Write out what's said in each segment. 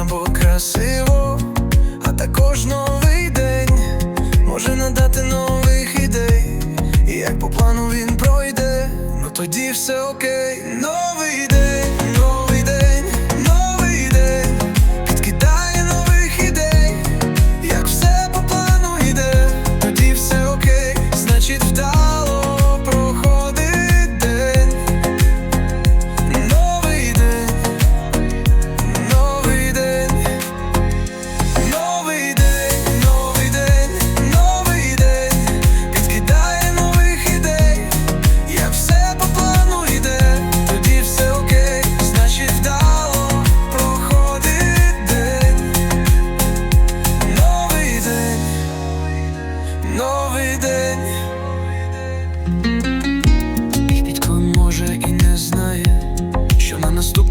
або красиво, а також новий день може надати нових ідей. І як по плану він пройде, ну тоді все окей. Новий день,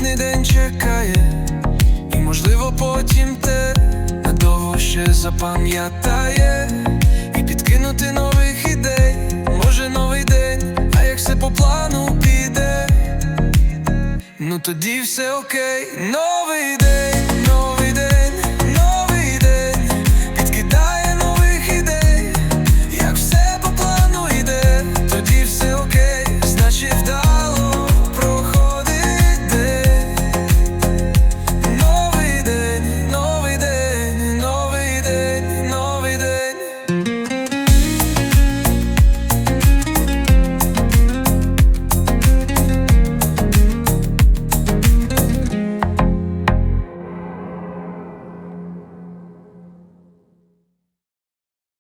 наступний день чекає, і можливо потім те надовго ще запам'ятає, і підкинути нових ідей, може новий день, а як все по плану піде, ну тоді все окей, новий день.